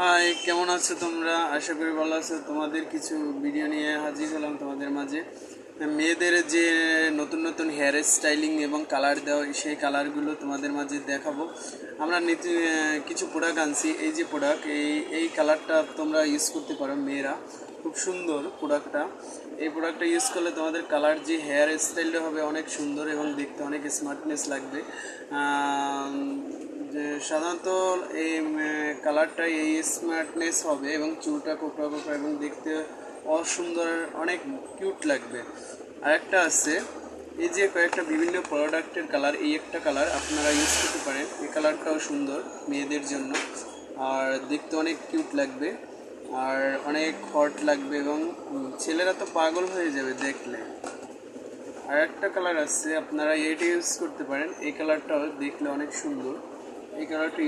High, কেমন আছো তোমরা? আশা করি ভালো আছো। তোমাদের কিছু ভিডিও নিয়ে হাজির হলাম তোমাদের মাঝে। মেয়েদের যে নতুন নতুন হেয়ার স্টাইলিং এবং কালার দেওয়া, সেই কালারগুলো তোমাদের মাঝে দেখাবো। আমরা কিছু প্রোডাক্ট আনছি। এই যে প্রোডাক্ট এই এই কালারটা তোমরা ইউজ করতে পারো, মেয়েরা। খুব সুন্দর প্রোডাক্টটা এই প্রোডাক্টটা ইউজ করলে তোমাদের কালার যে হেয়ার স্টাইলটা হবে অনেক সুন্দর এবং দেখতে অনেক স্মার্টনেস লাগবে। সাধারণত এই কালারটা এই স্মার্টনেস হবে এবং চুলটা কোকড়া কোকড়া এবং দেখতে অসুন্দর, অনেক কিউট লাগবে। আরেকটা আছে, এই যে কয়েকটা বিভিন্ন প্রোডাক্টের কালার এই একটা কালার আপনারা ইউজ করতে পারেন। এই কালারটাও সুন্দর মেয়েদের জন্য। আর দেখতে অনেক কিউট লাগবে, আর অনেক হট লাগবে এবং ছেলেরা তো পাগল হয়ে যাবে দেখলে। আর একটা কালার আছে, আপনারা এইটা ইউজ করতে পারেন। এই কালারটাও দেখলে অনেক সুন্দর। এই কালারটা